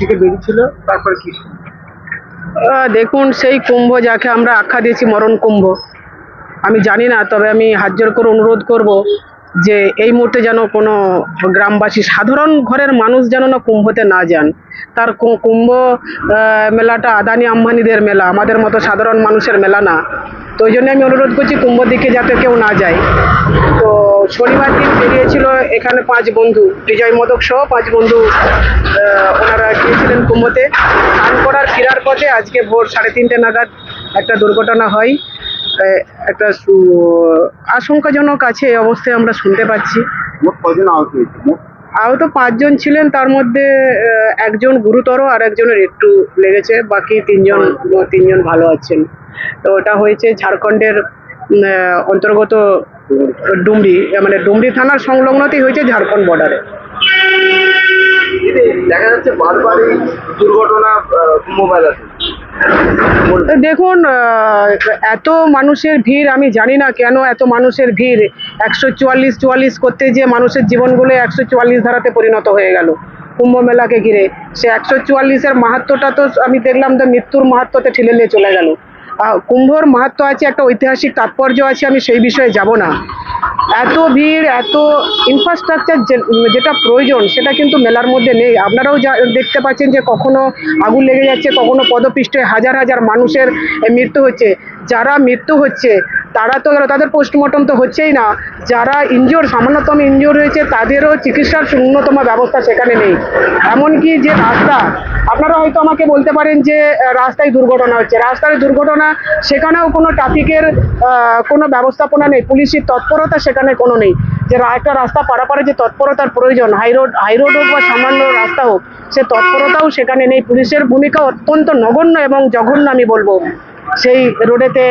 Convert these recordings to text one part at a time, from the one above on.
থেকে বেরিয়েছিল? তারপরে কি দেখুন, সেই কুম্ভ যাকে আমরা আখ্যা দিয়েছি মরণ কুম্ভ। আমি জানি না, তবে আমি হাত জোর করে অনুরোধ করব যে এই মুহূর্তে যেন কোনো গ্রামবাসী, সাধারণ ঘরের মানুষ যেন না কুম্ভতে না যান। তার কুম্ভ মেলাটা আদানি আম্বানিদের মেলা, আমাদের মতো সাধারণ মানুষের মেলা না। তো ওই জন্য আমি অনুরোধ করছি কুম্ভ দিকে যাতে কেউ না যায়। তো শনিবার দিন বেরিয়েছিল এখানে পাঁচ বন্ধু, বিজয় মোদক সহ পাঁচ বন্ধু ওনারা গিয়েছিলেন কুম্ভতে। স্নান করার ফেরার পথে আজকে ভোর সাড়ে তিনটে নাগাদ একটা দুর্ঘটনা হয়। একটা আশঙ্কাজনক আছে এই অবস্থায় আমরা শুনতে পাচ্ছি। আহত পাঁচজন ছিলেন তার মধ্যে একজন গুরুতর আর একজনের একটু লেগেছে বাকি তিনজন তিনজন ভালো আছেন। তো ওটা হয়েছে ঝাড়খণ্ডের অন্তর্গত ডুমরি মানে ডুমরি থানার সংলগ্নতেই হয়েছে ঝাড়খণ্ড বর্ডারে। দেখা যাচ্ছে বারবার এই দুর্ঘটনা আহ, কুম্ভ মেলাতে তো দেখুন এত মানুষের ভিড়, আমি জানি না কেন এত মানুষের ভিড়। একশো চুয়াল্লিশ চুয়াল্লিশ করতে যে মানুষের জীবনগুলো একশো চুয়াল্লিশ ধারাতে পরিণত হয়ে গেল কুম্ভ মেলাকে ঘিরে। সে একশো চুয়াল্লিশের মাহাত্মটা তো আমি দেখলাম যে মৃত্যুর মাহাত্মতে ঠেলে নিয়ে চলে গেল। কুম্ভর মাহাত্ম আছে, একটা ঐতিহাসিক তাৎপর্য আছে, আমি সেই বিষয়ে যাব না। এত ভিড়, এত ইনফ্রাস্ট্রাকচার যেটা প্রয়োজন, সেটা কিন্তু মেলার মধ্যে নেই। আপনারাও যা, দেখতে পাচ্ছেন যে কখনো আগুন লেগে যাচ্ছে, কখনো পদপৃষ্ঠে হাজার হাজার মানুষের মৃত্যু হচ্ছে। যারা মৃত্যু হচ্ছে তারা তো তাদের পোস্টমর্টম তো হচ্ছেই না। যারা ইনজোর সামান্যতম ইনজোর হয়েছে তাদেরও চিকিৎসার ন্যূনতম ব্যবস্থা সেখানে নেই। এমনকি যে রাস্তা, আপনারা হয়তো আমাকে বলতে পারেন যে রাস্তায় দুর্ঘটনা হচ্ছে। রাস্তায় দুর্ঘটনা, সেখানেও কোনো ট্রাফিকের কোনো ব্যবস্থাপনা নেই। পুলিশের তৎপরতা সেখানে কোনো নেই। যে একটা রাস্তা পারাপারে যে তৎপরতার প্রয়োজন হাই রোড হাই রোড হোক বা সামান্য রাস্তা হোক, সে তৎপরতাও সেখানে নেই। পুলিশের ভূমিকা অত্যন্ত নগণ্য এবং জঘন্য আমি বলব। সেই রোডেতে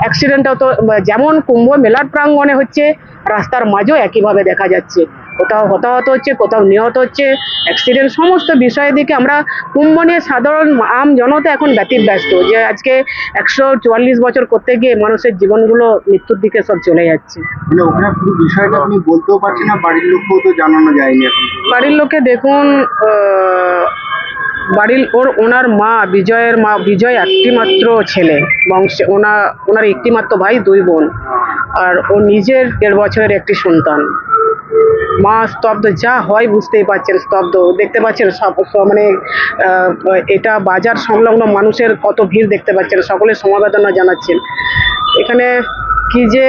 অ্যাক্সিডেন্টও তো যেমন কুম্ভ মেলার প্রাঙ্গণে হচ্ছে রাস্তার মাঝেও একইভাবে দেখা যাচ্ছে। কোথাও হতাহত হচ্ছে কোথাও নিহত হচ্ছে অ্যাক্সিডেন্ট সমস্ত বিষয়ের দিকে আমরা কুম্ভ নিয়ে সাধারণ আম জনতা এখন ব্যতিব্যস্ত যে আজকে একশো চুয়াল্লিশ বছর করতে গিয়ে মানুষের জীবনগুলো মৃত্যুর দিকে সব চলে যাচ্ছে। মানে বিষয়টা আপনি বলতেও না বাড়ির লোককেও তো জানানো যায়নি বাড়ির লোকে দেখুন আহ, বাড়ির ওর ওনার মা বিজয়ের মা, বিজয় একটিমাত্র ছেলে। বংশে ওনা, ওনার একটিমাত্র ভাই, দুই বোন। আর ও নিজের দেড় বছরের একটি সন্তান। মা স্তব্ধ, যা হয় বুঝতেই পারছেন, স্তব্ধ। দেখতে পাচ্ছেন সব মানে এটা বাজার সংলগ্ন মানুষের কত ভিড় দেখতে পাচ্ছেন। সকলে সমবেদনা জানাচ্ছেন। এখানে কি যে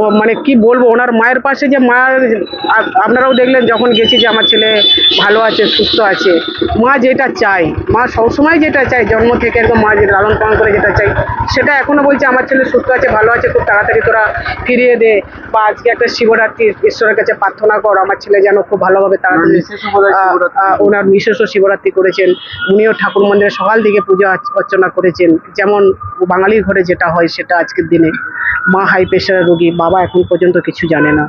ও মানে কি বলব ওনার মায়ের পাশে যে মা আপনারাও দেখলেন যখন গেছি যে আমার ছেলে ভালো আছে সুস্থ আছে। মা যেটা চায় মা সবসময় যেটা চায় জন্ম থেকে একদম মা যে লালন পালন করে যেটা চাই সেটা এখনও বলছে আমার ছেলে সুস্থ আছে ভালো আছে খুব তাড়াতাড়ি তোরা ফিরিয়ে দে বা আজকে একটা শিবরাত্রি ঈশ্বরের কাছে প্রার্থনা কর আমার ছেলে যেন খুব ভালোভাবে তাড়াতাড়ি ওনার বিশেষও শিবরাত্রি করেছেন। উনিও ঠাকুর মন্দিরে সকাল দিকে পুজো অর্চনা করেছেন। যেমন বাঙালির ঘরে যেটা হয় সেটা আজকের দিনে। মা হাই প্রেশারের রোগী বাবা এখন পর্যন্ত কিছু জানে না।